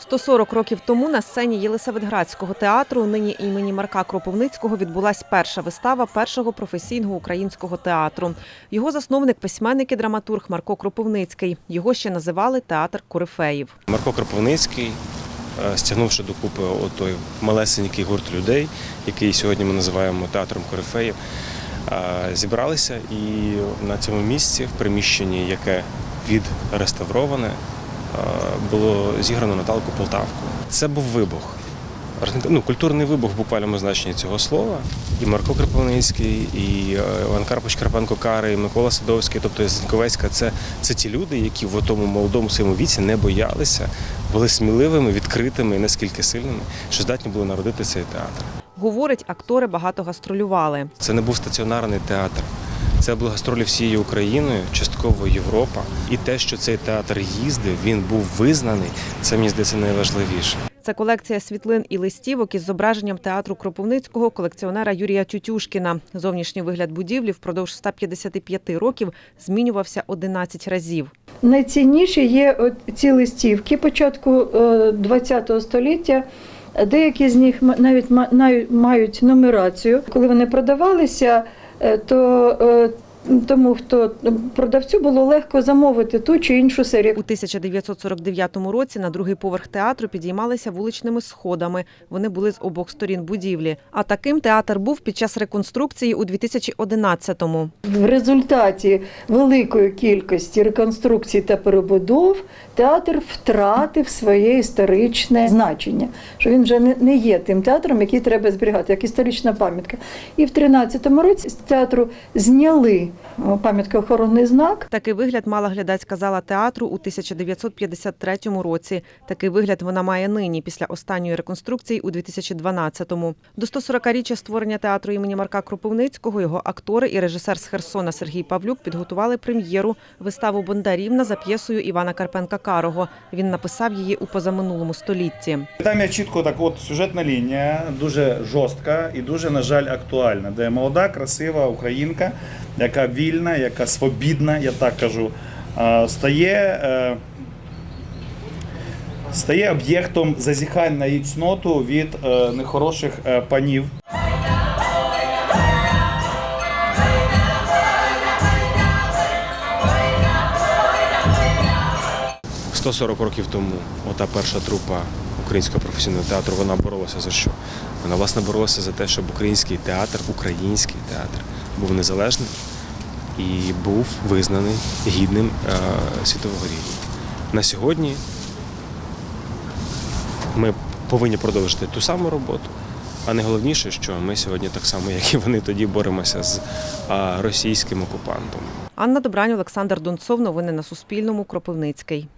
140 років тому на сцені Єлисаветградського театру, нині імені Марка Кропивницького, відбулась перша вистава першого професійного українського театру. Його засновник письменник і драматург Марко Кропивницький. Його ще називали театр Корифеїв. Марко Кропивницький, е, стягнувши докупи той малесенький гурт людей, який сьогодні ми називаємо театром корифеїв, е, зібралися і на цьому місці, в приміщенні, яке відреставроване, було зіграно Наталку Полтавку. Це був вибух. Ну, культурний вибух в буквальному значенні цього слова. І Марко Кропивницький, і е, Іван Карпич Карпенко Кари, і Микола Садовський, тобто Зіньковецька, це, це ті люди, які в тому молодому своєму віці не боялися, були сміливими, відкритими і наскільки сильними, що здатні були народити цей театр. Говорить, актори багато гастролювали. Це не був стаціонарний театр. Це були гастролі всією Україною, частково Європа. І те, що цей театр їздив, він був визнаний. Це мені здається найважливіше. Це колекція світлин і листівок із зображенням театру Кропивницького колекціонера Юрія Тютюшкіна. Зовнішній вигляд будівлі впродовж 155 років змінювався 11 разів. Найцінніші є ці листівки початку ХХ століття. Деякі з них навіть мають нумерацію. Коли вони продавалися, е, то е, тому, хто продавцю було легко замовити ту чи іншу серію. У 1949 році на другий поверх театру підіймалися вуличними сходами. Вони були з обох сторін будівлі. А таким театр був під час реконструкції у 2011-му. В результаті великої кількості реконструкцій та перебудов театр втратив своє історичне значення, що він вже не- є тим театром, який треба зберігати, як історична пам'ятка. І в 13-му році з театру зняли о, пам'яткоохоронний знак. Такий вигляд мала глядацька зала театру у 1953 році. Такий вигляд вона має нині після останньої реконструкції у 2012-му. До 140-річчя створення театру імені Марка Кропивницького його актори і режисер з Херсона Сергій Павлюк підготували прем'єру виставу Бондарівна за п'єсою Івана Карпенка Карого. Він написав її у позаминулому столітті. Там є чітко так, от сюжетна лінія, дуже жорстка і дуже, на жаль, актуальна, де молода, красива українка, яка вільна, яка свобідна, я так кажу, стає. е, Стає об'єктом зазіхань на її цноту від е, нехороших е, панів. – 140 років тому ота перша трупа українського професійного театру вона боролася за що? Вона власне боролася за те, щоб український театр, український театр був незалежним і був визнаний гідним е, світового рівня. На сьогодні ми повинні продовжити ту саму роботу. А найголовніше, що ми сьогодні так само, як і вони тоді боремося з російським окупантом. Анна Добрань, Олександр Донцов. Новини на Суспільному. Кропивницький.